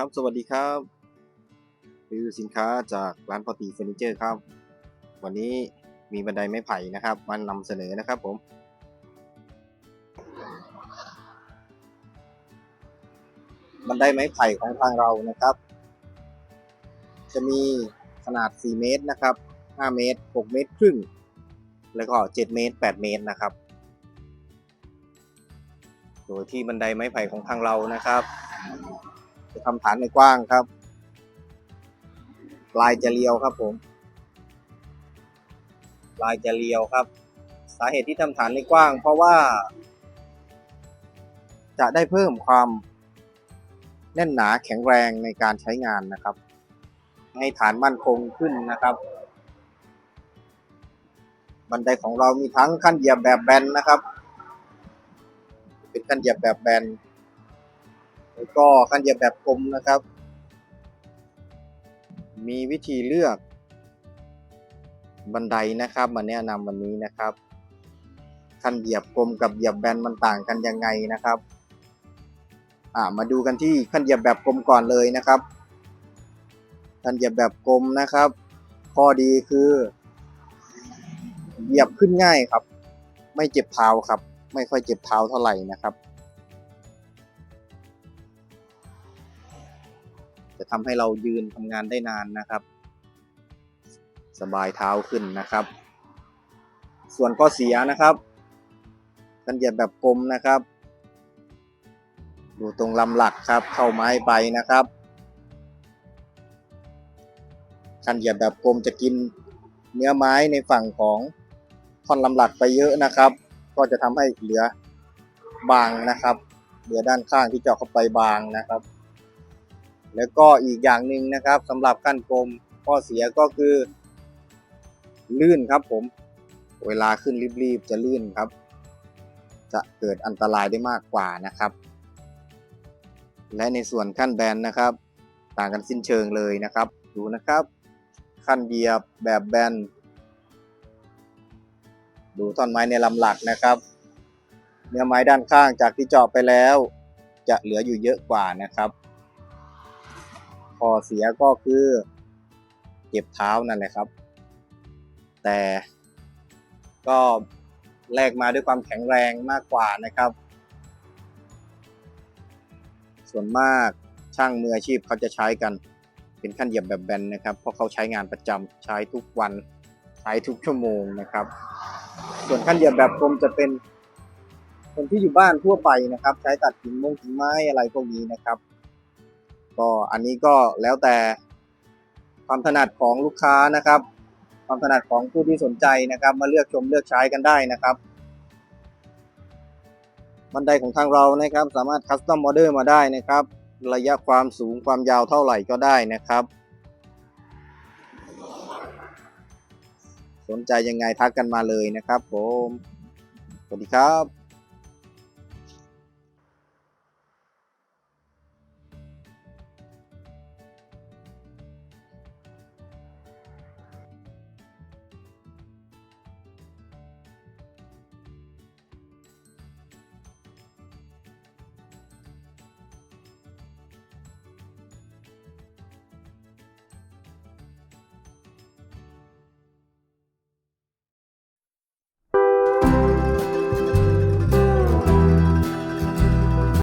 ครับ สวัสดีครับรีวิวสินค้าจากร้านพอตีเฟอร์นิเจอร์ครับ วันนี้มีบันไดไม้ไผ่นะครับมานำเสนอนะครับผม บันไดไม้ไผ่ของทางเรานะครับ จะมีขนาด 4 เมตรนะครับ 5 เมตร 6 เมตรครึ่ง แล้วก็ 7 เมตร 8 เมตรนะครับ โดยที่บันไดไม้ไผ่ของทางเรานะครับ จะทำฐานในกว้างครับ ปลายจะเรียวครับผม ปลายจะเรียวครับ สาเหตุที่ทำฐานในกว้าง เพราะว่า จะได้เพิ่มความแน่นหนาแข็งแรงในการใช้งานนะครับ ให้ฐานมั่นคงขึ้นนะครับ บันไดของเรามีทั้งขั้นเหยียบแบบแบนนะครับ เป็นขั้นเหยียบแบบแบน แล้วก็ขั้นเหยียบแบบกลมนะครับ มีวิธีเลือก บันไดนะครับมาแนะนำวันนี้นะครับขั้นเหยียบกลมกับเหยียบแบนมันต่างกันยังไงนะครับอ่ามาดูกันที่ขั้นเหยียบแบบกลมก่อนเลยนะครับขั้นเหยียบแบบกลมนะครับ ข้อดีคือ เหยียบขึ้นง่ายครับ ไม่เจ็บเท้าครับ ไม่ค่อยเจ็บเท้าเท่าไหร่นะครับ จะทำให้เรายืนทำงานได้นานนะครับ สบายเท้าขึ้นนะครับ ส่วนข้อเสียนะครับกันเหยียบแบบกลมนะครับ ดูตรงลำหลักครับ เข้าไม้ไปนะครับคันเหยียบแบบกลมจะกินเนื้อไม้ในฝั่งของท่อนลำหลักไปเยอะนะครับ ก็จะทำให้เหลือบางนะครับ เหลือด้านข้างที่เจาะเข้าไปบางนะครับ แล้วก็อีกอย่างหนึ่งนะครับสำหรับขั้นกลมข้อเสียก็คือ ลื่นครับผม เวลาขึ้นรีบๆจะลื่นครับ จะเกิดอันตรายได้มากกว่านะครับ และในส่วนขั้นแบนนะครับ ต่างกันสิ้นเชิงเลยนะครับ ดูนะครับ ขั้นเหยียบแบบแบนดูท่อนไม้ในลำหลักนะครับ เนื้อไม้ด้านข้างจากที่เจาะไปแล้ว จะเหลืออยู่เยอะกว่านะครับ ข้อเสียก็คือเจ็บเท้านั่นแหละครับ แต่ก็แลกมาด้วยความแข็งแรงมากกว่านะครับ ส่วนมากช่างมืออาชีพเขาจะใช้กัน เป็นขั้นเหยียบแบบแบนนะครับ เพราะเขาใช้งานประจำใช้ทุกวันใช้ทุกชั่วโมงนะครับ ส่วนขั้นเหยียบแบบกลมจะเป็นคนที่อยู่บ้านทั่วไปนะครับ ใช้ตัดกิ่งมงกิ่งไม้อะไรพวกนี้นะครับ ก็อันนี้ก็แล้วแต่ความถนัดของลูกค้านะครับ ความถนัดของผู้ที่สนใจนะครับ มาเลือกชมเลือกใช้กันได้นะครับ บันไดของทางเรานะครับ สามารถคัสตอมออเดอร์มาได้นะครับ ระยะความสูงความยาวเท่าไหร่ก็ได้นะครับ สนใจยังไงทักกันมาเลยนะครับผม สวัสดีครับ